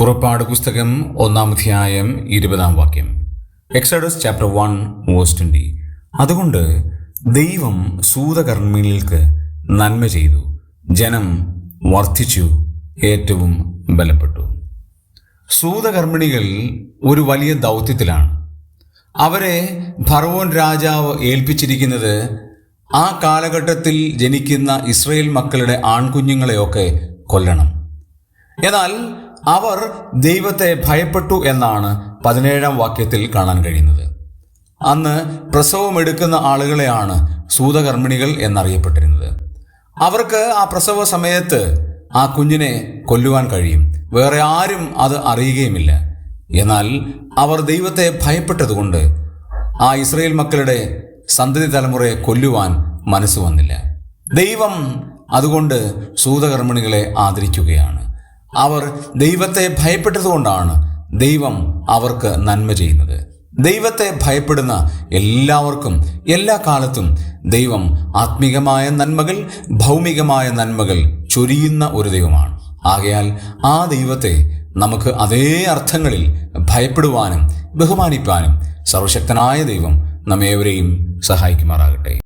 പുറപ്പാട് പുസ്തകം ഒന്നാം അധ്യായം ഇരുപതാം വാക്യം. Exodus chapter one verse twenty അതുകൊണ്ട് ദൈവം സൂതകർമ്മികൾക്ക് നന്മ ചെയ്തു ജനം വർദ്ധിച്ചു ഏറ്റവും ബലപ്പെട്ടു. സൂതകർമ്മിണികൾ ഒരു വലിയ ദൗത്യത്തിലാണ്. അവരെ ഭർവോൻ രാജാവ് ഏൽപ്പിച്ചിരിക്കുന്നത് ആ കാലഘട്ടത്തിൽ ജനിക്കുന്ന ഇസ്രയേൽ മക്കളുടെ ആൺകുഞ്ഞുങ്ങളെയൊക്കെ കൊല്ലണം. എന്നാൽ അവർ ദൈവത്തെ ഭയപ്പെട്ടു എന്നാണ് പതിനേഴാം വാക്യത്തിൽ കാണാൻ കഴിയുന്നത്. അന്ന് പ്രസവം പ്രസവമെടുക്കുന്ന ആളുകളെയാണ് സൂതകർമ്മിണികൾ എന്നറിയപ്പെട്ടിരുന്നത്. അവർക്ക് ആ പ്രസവ സമയത്ത് ആ കുഞ്ഞിനെ കൊല്ലുവാൻ കഴിയും. വേറെ ആരും അത് അറിയുകയുമില്ല. എന്നാൽ അവർ ദൈവത്തെ ഭയപ്പെട്ടതുകൊണ്ട് ആ ഇസ്രയേൽ മക്കളുടെ സന്തതി തലമുറയെ കൊല്ലുവാൻ മനസ്സ് വന്നില്ല. ദൈവം അതുകൊണ്ട് സൂതകർമ്മിണികളെ ആദരിക്കുകയാണ്. അവർ ദൈവത്തെ ഭയപ്പെട്ടതുകൊണ്ടാണ് ദൈവം അവർക്ക് നന്മ ചെയ്യുന്നത്. ദൈവത്തെ ഭയപ്പെടുന്ന എല്ലാവർക്കും എല്ലാ കാലത്തും ദൈവം ആത്മീകമായ നന്മകൾ ഭൗമികമായ നന്മകൾ ചൊരിയുന്ന ഒരു ദൈവമാണ്. ആകയാൽ ആ ദൈവത്തെ നമുക്ക് അതേ അർത്ഥങ്ങളിൽ ഭയപ്പെടുവാനും ബഹുമാനിപ്പാനും സർവശക്തനായ ദൈവം നമ്മേവരെയും സഹായിക്കുമാറാകട്ടെ.